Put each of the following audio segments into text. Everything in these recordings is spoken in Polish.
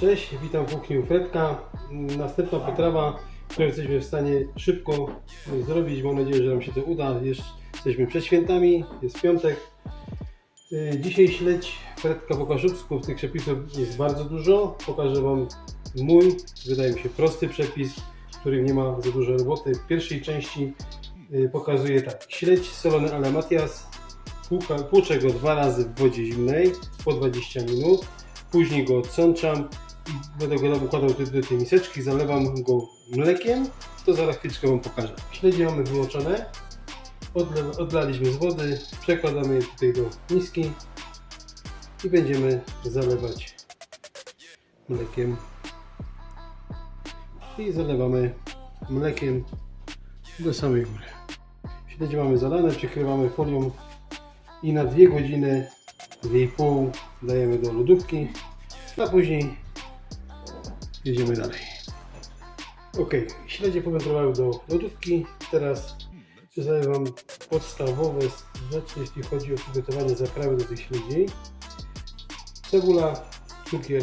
Cześć, witam w kuchni Fredka. Następna potrawa, którą jesteśmy w stanie szybko zrobić. Mam nadzieję, że nam się to uda. Jest, jesteśmy przed świętami, jest piątek. Yy, Dzisiaj śledź Fredka po kaszubsku. Tych przepisów jest bardzo dużo. Pokażę Wam mój, wydaje mi się, prosty przepis, w którym nie ma za dużo roboty. W pierwszej części yy, pokazuję tak. Śledź solony ale Matias. Płuczę go dwa razy w wodzie zimnej po 20 minut. Później go odsączam będę go układał do, tej miseczki, zalewam go mlekiem, to zaraz chwileczkę Wam pokażę. Śledzie mamy wymoczone, Odle, odlaliśmy z wody, przekładamy je tutaj do miski i będziemy zalewać mlekiem. I zalewamy mlekiem do samej góry. Śledzie mamy zalane, przykrywamy folią i na dwie godziny, dwie i pół dajemy do lodówki, a później jedziemy dalej. Ok, śledzie powędrowały do lodówki. Teraz zalewam podstawowe rzeczy, jeśli chodzi o przygotowanie zaprawy do tych śledzi. Cebula, cukier,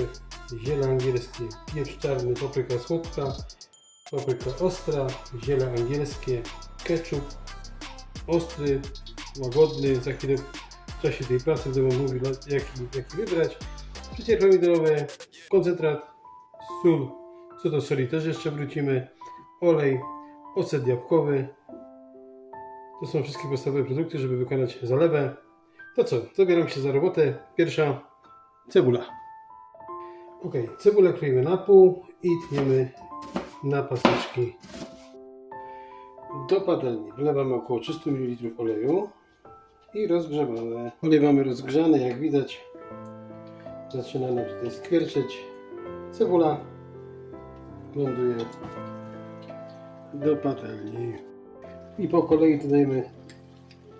ziele angielskie, pieprz czarny, papryka słodka, papryka ostra, ziele angielskie, ketchup, ostry, łagodny, za chwilę w czasie tej pracy będę wam mówił jaki, jaki wybrać. Przecier pomidorowy, koncentrat, sól, co do soli też jeszcze wrócimy, olej, ocet jabłkowy. To są wszystkie podstawowe produkty, żeby wykonać zalewę. To co, zabieram się za robotę. Pierwsza cebula. Ok, cebulę kroimy na pół i tniemy na paseczki. Do patelni wlewamy około 300 ml oleju i rozgrzewamy. Olej mamy rozgrzany, jak widać zaczyna nam tutaj skwierczeć. Cebula ląduje do patelni. I po kolei dodajemy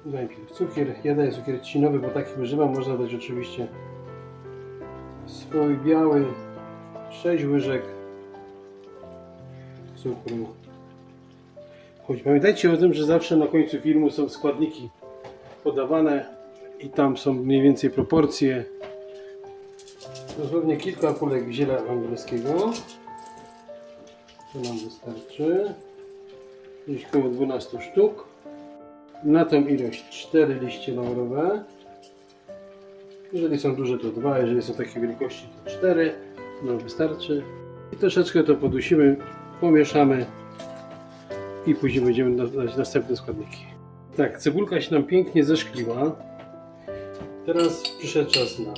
najpierw cukier. Ja daję cukier trzcinowy, bo taki używam. Można dać oczywiście swój biały 6 łyżek cukru. Choć pamiętajcie o tym, że zawsze na końcu filmu są składniki podawane i tam są mniej więcej proporcje. Dosłownie kilka kulek ziela angielskiego. To nam wystarczy. Gdzieś około 12 sztuk. Na tą ilość 4 liście laurowe. Jeżeli są duże to 2, jeżeli są takiej wielkości to 4. To nam wystarczy. I troszeczkę to podusimy, pomieszamy i później będziemy dodać następne składniki. Tak, cebulka się nam pięknie zeszkliła. Teraz przyszedł czas na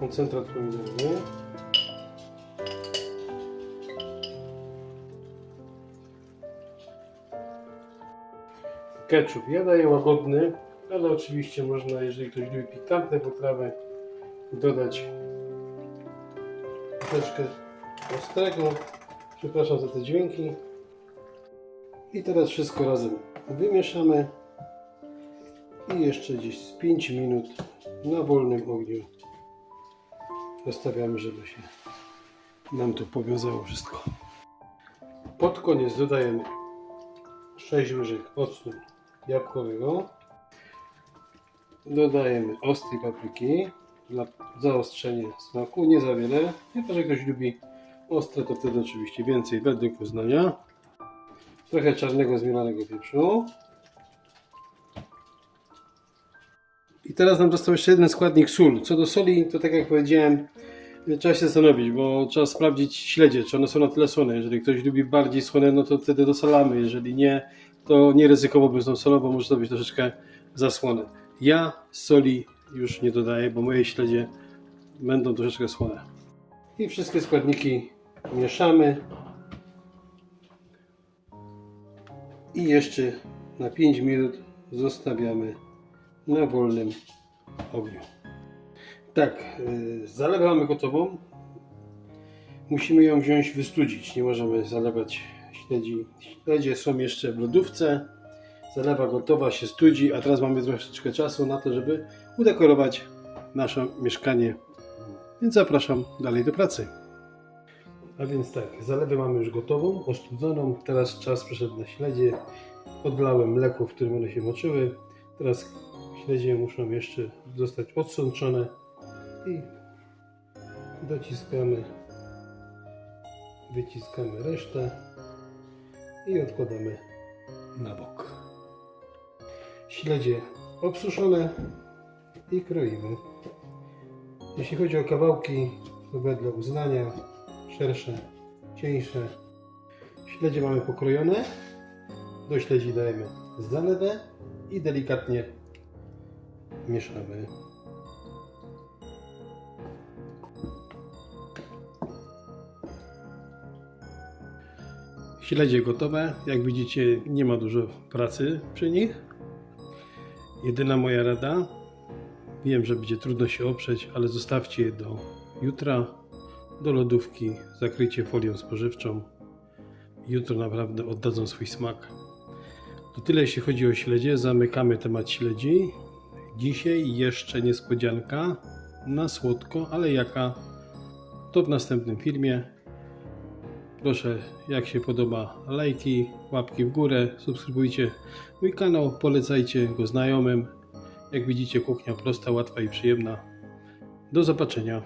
koncentrat pomidorowy. Ketchup. Ja daję łagodny, ale oczywiście można, jeżeli ktoś lubi pikantne potrawy, dodać troszeczkę ostrego. Przepraszam za te dźwięki. I teraz wszystko razem wymieszamy i jeszcze gdzieś z 5 minut na wolnym ogniu zostawiamy, żeby się nam to powiązało wszystko. Pod koniec dodajemy 6 łyżek octu jabłkowego. Dodajemy ostrej papryki dla zaostrzenia smaku, nie za wiele. Chyba, że ktoś lubi ostre, to wtedy oczywiście więcej według uznania. Trochę czarnego zmielanego pieprzu. I teraz nam został jeszcze jeden składnik sól. Co do soli, to tak jak powiedziałem, trzeba się zastanowić, bo trzeba sprawdzić śledzie, czy one są na tyle słone. Jeżeli ktoś lubi bardziej słone, no to wtedy dosolamy. Jeżeli nie, to nie ryzykowałbym z tą solą, bo może to być troszeczkę zasłone. Ja soli już nie dodaję, bo moje śledzie będą troszeczkę słone. I wszystkie składniki mieszamy. I jeszcze na 5 minut zostawiamy na wolnym ogniu. Tak, zalewę mamy gotową. Musimy ją wziąć, wystudzić. Nie możemy zalewać śledzi. Śledzie są jeszcze w lodówce. Zalewa gotowa się studzi, a teraz mamy troszeczkę czasu na to, żeby udekorować nasze mieszkanie. Więc zapraszam dalej do pracy. A więc tak, zalewę mamy już gotową, ostudzoną. Teraz czas przyszedł na śledzie. Odlałem mleko, w którym one się moczyły. Teraz śledzie muszą jeszcze zostać odsączone i dociskamy, wyciskamy resztę i odkładamy na bok. Śledzie obsuszone i kroimy. Jeśli chodzi o kawałki, to wedle uznania szersze, cieńsze. Śledzie mamy pokrojone. Do śledzi dajemy zalewę i delikatnie mieszamy. Śledzie gotowe. Jak widzicie, nie ma dużo pracy przy nich. Jedyna moja rada, wiem, że będzie trudno się oprzeć, ale zostawcie je do jutra, do lodówki, zakryjcie folią spożywczą. Jutro naprawdę oddadzą swój smak. To tyle jeśli chodzi o śledzie. Zamykamy temat śledzi. Dzisiaj jeszcze niespodzianka na słodko, ale jaka? To w następnym filmie. Proszę, jak się podoba, lajki, łapki w górę, subskrybujcie mój kanał, polecajcie go znajomym. Jak widzicie, kuchnia prosta, łatwa i przyjemna. Do zobaczenia.